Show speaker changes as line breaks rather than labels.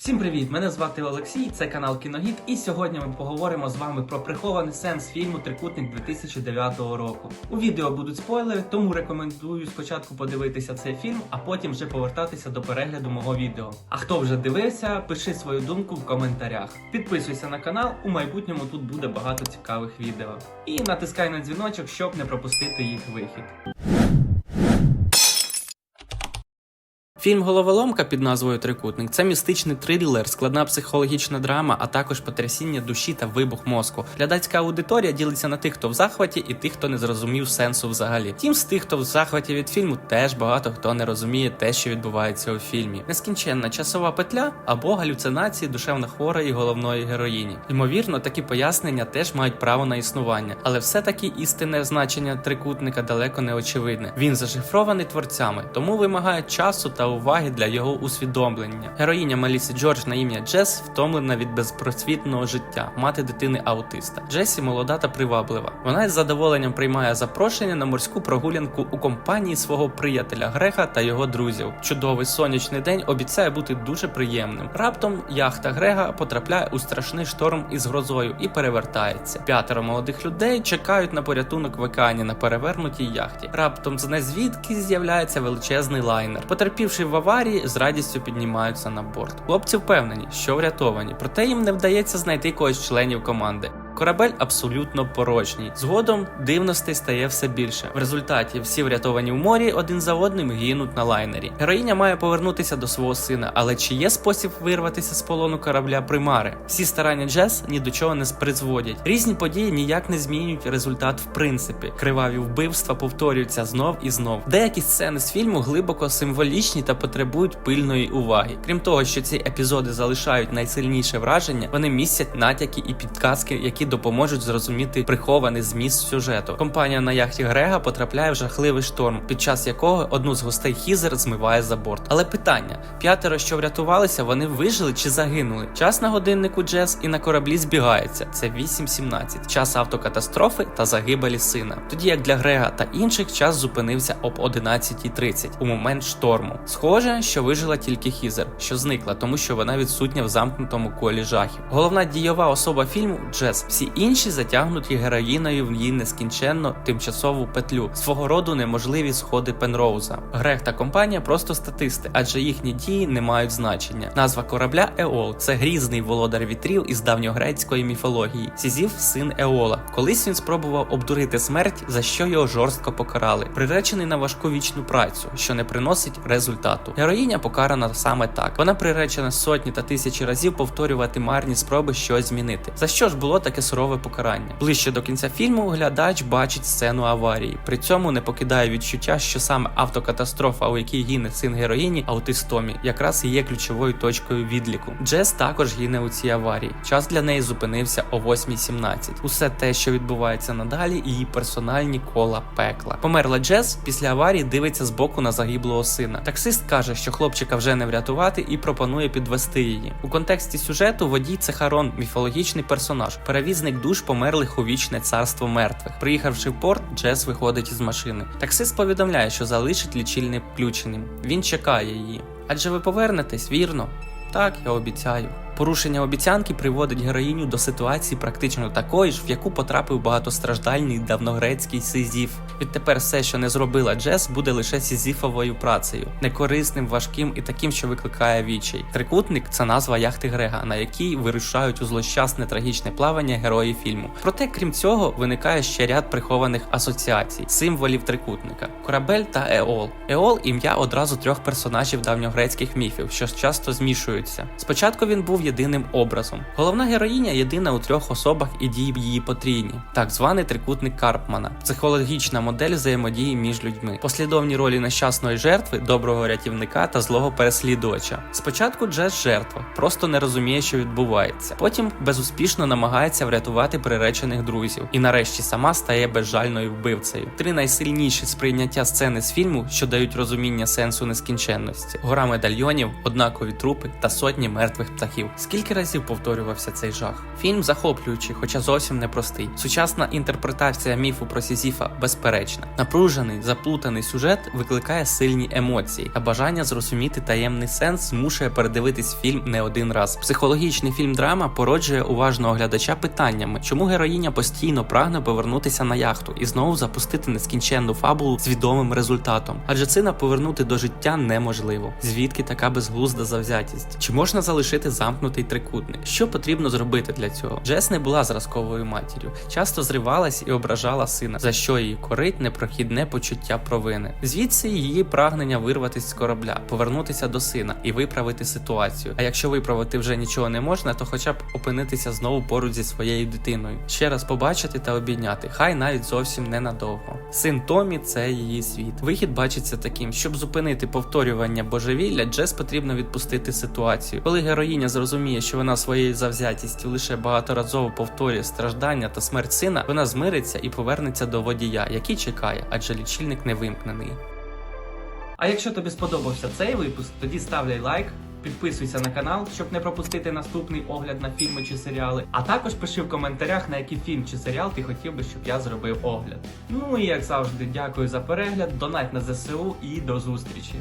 Всім привіт! Мене звати Олексій, це канал Кіногід, і сьогодні ми поговоримо з вами про прихований сенс фільму Трикутник 2009 року. У відео будуть спойлери, тому рекомендую спочатку подивитися цей фільм, а потім вже повертатися до перегляду мого відео. А хто вже дивився, пиши свою думку в коментарях. Підписуйся на канал, у майбутньому тут буде багато цікавих відео. І натискай на дзвіночок, щоб не пропустити їх вихід. Фільм Головоломка під назвою Трикутник це містичний трилер, складна психологічна драма, а також потрясіння душі та вибух мозку. Глядацька аудиторія ділиться на тих, хто в захваті, і тих, хто не зрозумів сенсу взагалі. Тім з тих, хто в захваті від фільму, теж багато хто не розуміє те, що відбувається у фільмі. Нескінченна часова петля або галюцинації душевно хворої головної героїні. Ймовірно, такі пояснення теж мають право на існування, але все-таки істинне значення трикутника далеко не очевидне. Він зашифрований творцями, тому вимагає часу та уваги для його усвідомлення. Героїня Мелісі Джордж на ім'я Джес втомлена від безпросвітного життя, мати дитини аутиста. Джесі молода та приваблива. Вона із задоволенням приймає запрошення на морську прогулянку у компанії свого приятеля Греха та його друзів. Чудовий сонячний день обіцяє бути дуже приємним. Раптом яхта Грега потрапляє у страшний шторм із грозою і перевертається. П'ятеро молодих людей чекають на порятунок в океані на перевернутій яхті. Раптом з незвідки з'являється величезний лайнер. Потерпівши в аварії, з радістю піднімаються на борт. Хлопці впевнені, що врятовані, проте їм не вдається знайти когось членів команди. Корабель абсолютно порожній. Згодом дивностей стає все більше. В результаті всі врятовані в морі один за одним гинуть на лайнері. Героїня має повернутися до свого сина, але чи є спосіб вирватися з полону корабля примари? Всі старання Джес ні до чого не призводять. Різні події ніяк не змінюють результат в принципі. Криваві вбивства повторюються знов і знов. Деякі сцени з фільму глибоко символічні та потребують пильної уваги. Крім того, що ці епізоди залишають найсильніше враження, вони містять натяки і підказки, які допоможуть зрозуміти прихований зміст сюжету. Компанія на яхті Грега потрапляє в жахливий шторм, під час якого одну з гостей Хізер змиває за борт. Але питання: п'ятеро, що врятувалися, вони вижили чи загинули? Час на годиннику Джес і на кораблі збігається. Це 8.17. час автокатастрофи та загибелі сина. Тоді як для Грега та інших час зупинився об 11.30 у момент шторму. Схоже, що вижила тільки Хізер, що зникла, тому що вона відсутня в замкнутому колі жахів. Головна дієва особа фільму Джес. Всі інші затягнуті героїною в її нескінченно тимчасову петлю, свого роду неможливі сходи Пенроуза. Грег та компанія просто статисти, адже їхні дії не мають значення. Назва корабля Еол це грізний володар вітрів із давньогрецької міфології. Сізів син Еола. Колись він спробував обдурити смерть, за що його жорстко покарали, приречений на важку вічну працю, що не приносить результату. Героїня покарана саме так. Вона приречена сотні та тисячі разів повторювати марні спроби щось змінити. За що ж було таке сурове покарання? Ближче до кінця фільму глядач бачить сцену аварії. При цьому не покидає відчуття, що саме автокатастрофа, у якій гине син героїні, аутист Томі, якраз і є ключовою точкою відліку. Джес також гине у цій аварії. Час для неї зупинився о 8.17. Усе те, що відбувається надалі, її персональні кола пекла. Померла Джес після аварії дивиться збоку на загиблого сина. Таксист каже, що хлопчика вже не врятувати і пропонує підвести її. У контексті сюжету водій це Харон, міфологічний персонаж, перевізник душ померлих у вічне царство мертвих. Приїхавши в порт, Джес виходить із машини. Таксист повідомляє, що залишить лічильник включеним. Він чекає її. Адже ви повернетесь, вірно? Так, я обіцяю. Порушення обіцянки приводить героїню до ситуації практично такої ж, в яку потрапив багатостраждальний давногрецький Сизіф. Відтепер все, що не зробила Джес, буде лише сізіфовою працею, некорисним, важким і таким, що викликає відчай. Трикутник це назва яхти Грега, на якій вирушають у злощасне трагічне плавання герої фільму. Проте, крім цього, виникає ще ряд прихованих асоціацій, символів трикутника: корабель та Еол. Еол ім'я одразу трьох персонажів давньогрецьких міфів, що часто змішуються. Спочатку він був єдиним образом. Головна героїня єдина у трьох особах і дії її потрійні, так званий трикутник Карпмана, психологічна модель взаємодії між людьми, послідовні ролі нещасної жертви, доброго рятівника та злого переслідувача. Спочатку Джес жертва, просто не розуміє, що відбувається. Потім безуспішно намагається врятувати приречених друзів, і нарешті сама стає безжальною вбивцею. Три найсильніші сприйняття сцени з фільму, що дають розуміння сенсу нескінченності: гора медальйонів, однакові трупи та сотні мертвих птахів. Скільки разів повторювався цей жах? Фільм захоплюючий, хоча зовсім непростий. Сучасна інтерпретація міфу про Сізіфа безперечна. Напружений, заплутаний сюжет викликає сильні емоції, а бажання зрозуміти таємний сенс змушує передивитись фільм не один раз. Психологічний фільм драма породжує уважного глядача питаннями, чому героїня постійно прагне повернутися на яхту і знову запустити нескінченну фабулу з відомим результатом. Адже сина повернути до життя неможливо. Звідки така безглузда завзятість? Чи можна залишити замкнутий трикутник? Що потрібно зробити для цього? Джес не була зразковою матір'ю, часто зривалась і ображала сина, за що її корить непрохідне почуття провини. Звідси її прагнення вирватися з корабля, повернутися до сина і виправити ситуацію. А якщо виправити вже нічого не можна, то хоча б опинитися знову поруч зі своєю дитиною, ще раз побачити та обійняти, хай навіть зовсім ненадовго. Син Томі це її світ. Вихід бачиться таким, щоб зупинити повторювання божевілля, Джес потрібно відпустити ситуацію. Коли героїня зрозуміє, що вона своєю завзятістю лише багаторазово повторює страждання та смерть сина, вона змириться і повернеться до водія, який чекає, адже лічильник не вимкнений. А якщо тобі сподобався цей випуск, тоді ставляй лайк. Підписуйся на канал, щоб не пропустити наступний огляд на фільми чи серіали. А також пиши в коментарях, на який фільм чи серіал ти хотів би, щоб я зробив огляд. Ну і як завжди, дякую за перегляд, донать на ЗСУ і до зустрічі.